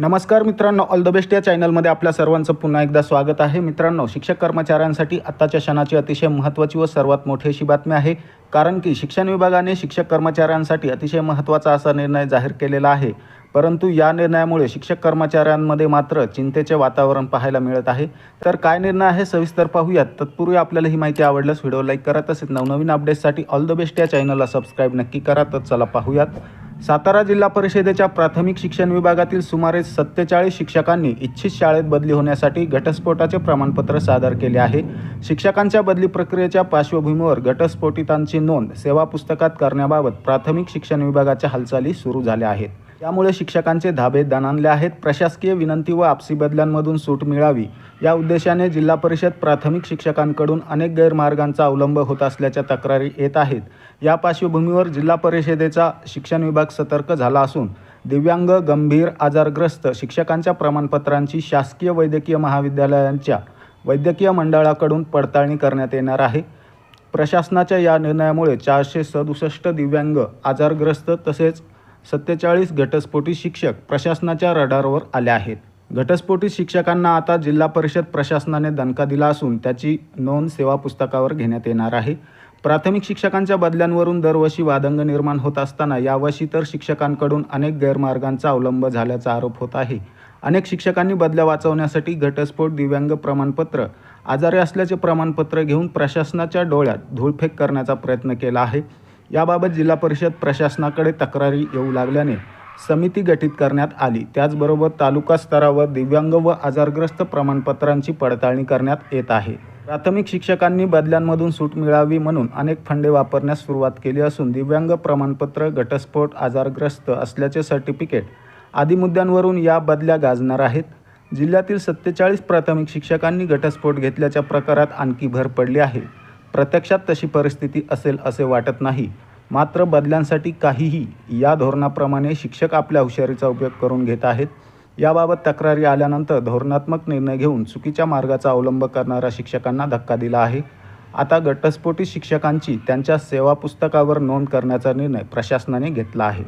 नमस्कार मित्रांनो all the best या चॅनलमध्ये आपल्या सर्वांचं पुन्हा एकदा स्वागत आहे. मित्रांनो शिक्षक कर्मचाऱ्यांसाठी आत्ताच्या क्षणाची अतिशय महत्त्वाची व सर्वात मोठी अशी बातमी आहे. कारण की शिक्षण विभागाने शिक्षक कर्मचाऱ्यांसाठी अतिशय महत्त्वाचा असा निर्णय जाहीर केलेला आहे. परंतु या निर्णयामुळे शिक्षक कर्मचाऱ्यांमध्ये मात्र चिंतेचे वातावरण पाहायला मिळत आहे. तर काय निर्णय आहे सविस्तर पाहूयात. तत्पूर्वी आपल्याला ही माहिती आवडल्यास व्हिडिओ लाईक करा तसेच नवनवीन अपडेट्ससाठी ऑल द बेस्ट या चॅनलला सबस्क्राईब नक्की करा. तर चला पाहूयात. सातारा जिल्हा परिषदेच्या प्राथमिक शिक्षण विभागातील सुमारे सत्तेचाळीस शिक्षकांनी इच्छित शाळेत बदली होण्यासाठी घटस्फोटाचे प्रमाणपत्र सादर केले आहे. शिक्षकांच्या बदली प्रक्रियेच्या पार्श्वभूमीवर घटस्फोटितांची नोंद सेवा पुस्तकात करण्याबाबत प्राथमिक शिक्षण विभागाच्या हालचाली सुरू झाल्या आहेत. त्यामुळे शिक्षकांचे धाबे दणाणले आहेत. प्रशासकीय विनंती व आपसी बदल्यांमधून सूट मिळावी. या उद्देशाने जिल्हा परिषद प्राथमिक शिक्षकांकडून अनेक गैरमार्गांचा अवलंब होत असल्याच्या तक्रारी येत आहेत. या पार्श्वभूमीवर जिल्हा परिषदेचा शिक्षण विभाग सतर्क झाला असून दिव्यांग गंभीर आजारग्रस्त शिक्षकांच्या प्रमाणपत्रांची शासकीय वैद्यकीय महाविद्यालयांच्या वैद्यकीय मंडळाकडून पडताळणी करण्यात येणार आहे. प्रशासनाच्या या निर्णयामुळे चारशे सदुसष्ट दिव्यांग आजारग्रस्त तसेच सत्तेचाळीस घटस्फोटी शिक्षक प्रशासनाच्या रडारवर आले आहेत. घटस्फोटी शिक्षकांना आता जिल्हा परिषद प्रशासनाने दणका दिला असून त्याची नोंद सेवा पुस्तकावर घेण्यात येणार आहे. प्राथमिक शिक्षकांच्या बदल्यांवरून दरवर्षी वादंग निर्माण होत असताना यावर्षी तर शिक्षकांकडून अनेक गैरमार्गांचा अवलंब झाल्याचा आरोप होत आहे. अनेक शिक्षकांनी बदल्या वाचवण्यासाठी घटस्फोट दिव्यांग प्रमाणपत्र आजारी असल्याचे प्रमाणपत्र घेऊन प्रशासनाच्या डोळ्यात धूळफेक करण्याचा प्रयत्न केला आहे. याबाबत जिल्हा परिषद प्रशासनाकडे तक्रारी येऊ लागल्याने समिती गठीत करण्यात आली. त्याचबरोबर तालुका स्तरावर दिव्यांग व आजारग्रस्त प्रमाणपत्रांची पडताळणी करण्यात येत आहे. प्राथमिक शिक्षकांनी बदल्यांमधून सूट मिळावी म्हणून अनेक फंडे वापरण्यास सुरुवात केली असून दिव्यांग प्रमाणपत्र घटस्फोट आजारग्रस्त असल्याचे सर्टिफिकेट आदी मुद्द्यांवरून या बदल्या गाजणार आहेत. जिल्ह्यातील सत्तेचाळीस प्राथमिक शिक्षकांनी घटस्फोट घेतल्याच्या प्रकारात आणखी भर पडली आहे. प्रत्यक्षात तशी परिस्थिती असेल असे वाटत नाही. मात्र बदल्यांसाठी काहीही या धोरणाप्रमाणे शिक्षक आपल्या हुशारीचा उपयोग करून घेत आहेत. याबाबत तक्रारी आल्यानंतर धोरणात्मक निर्णय घेऊन चुकीच्या मार्गाचा अवलंब करणाऱ्या शिक्षकांना धक्का दिला आहे. आता घटस्फोटी शिक्षकांची त्यांच्या सेवा पुस्तकावर नोंद करण्याचा निर्णय प्रशासनाने घेतला आहे.